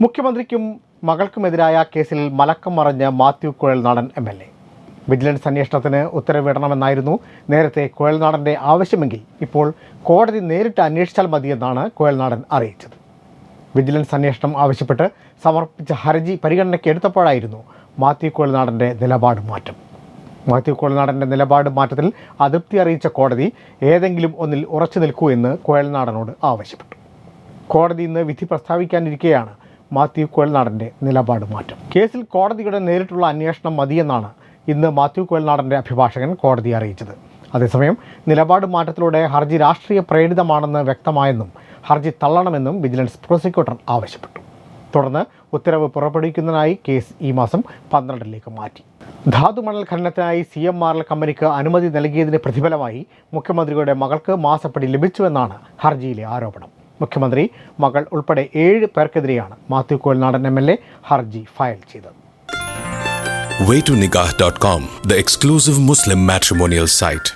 മുഖ്യമന്ത്രിക്കും മകൾക്കുമെതിരായ കേസിൽ മലക്കം മറഞ്ഞ Mathew Kuzhalnadan M L A. Vigilance അന്വേഷണത്തിന് ഉത്തരവിടണമെന്നായിരുന്നു നേരത്തെ കുഴൽനാടന്റെ ആവശ്യമെങ്കിൽ ഇപ്പോൾ കോടതി നേരിട്ട് അന്വേഷിച്ചാൽ മതിയെന്നാണ് കുഴൽനാടൻ അറിയിച്ചത്. വിജിലൻസ് അന്വേഷണം ആവശ്യപ്പെട്ട് സമർപ്പിച്ച ഹർജി പരിഗണനയ്ക്ക് എടുത്തപ്പോഴായിരുന്നു മാത്യു കുഴൽനാടന്റെ നിലപാട് മാറ്റം. മാത്യു കുഴൽനാടന്റെ നിലപാട് മാറ്റത്തിൽ അതൃപ്തി അറിയിച്ച കോടതി ഏതെങ്കിലും ഒന്നിൽ ഉറച്ചു നിൽക്കൂ എന്ന് കുഴൽനാടനോട് ആവശ്യപ്പെട്ടു. കോടതി ഇന്ന് വിധി പ്രസ്താവിക്കാനിരിക്കെയാണ് മാത്യു കോയൽനാടന്റെ നിലപാട് മാറ്റം. കേസിൽ കോടതിയുടെ നേരിട്ടുള്ള അന്വേഷണം മതിയെന്നാണ് ഇന്ന് മാത്യു കോയൽനാടന്റെ അഭിഭാഷകൻ കോടതിയെ അറിയിച്ചത്. അതേസമയം നിലപാട് മാറ്റത്തിലൂടെ ഹർജി രാഷ്ട്രീയ പ്രേരിതമാണെന്ന് വ്യക്തമായെന്നും ഹർജി തള്ളണമെന്നും വിജിലൻസ് പ്രോസിക്യൂട്ടർ ആവശ്യപ്പെട്ടു. തുടർന്ന് ഉത്തരവ് പുറപ്പെടുവിക്കുന്നതിനായി കേസ് ഈ മാസം പന്ത്രണ്ടിലേക്ക് മാറ്റി. ധാതുമണൽ ഖനനത്തിനായി സി എം ആർ എൽ കമ്പനിക്ക് അനുമതി നൽകിയതിന് പ്രതിഫലമായി മുഖ്യമന്ത്രിയുടെ മകൾക്ക് മാസപ്പടി ലഭിച്ചുവെന്നാണ് ഹർജിയിലെ ആരോപണം. മുഖ്യമന്ത്രി മകൾ ഉൾപ്പെടെ ഏഴ് പേർക്കെതിരെയാണ് Mathew Kuzhalnadan M L A ഹർജി ഫയൽ ചെയ്തത് waytonikah.com, the exclusive Muslim matrimonial site.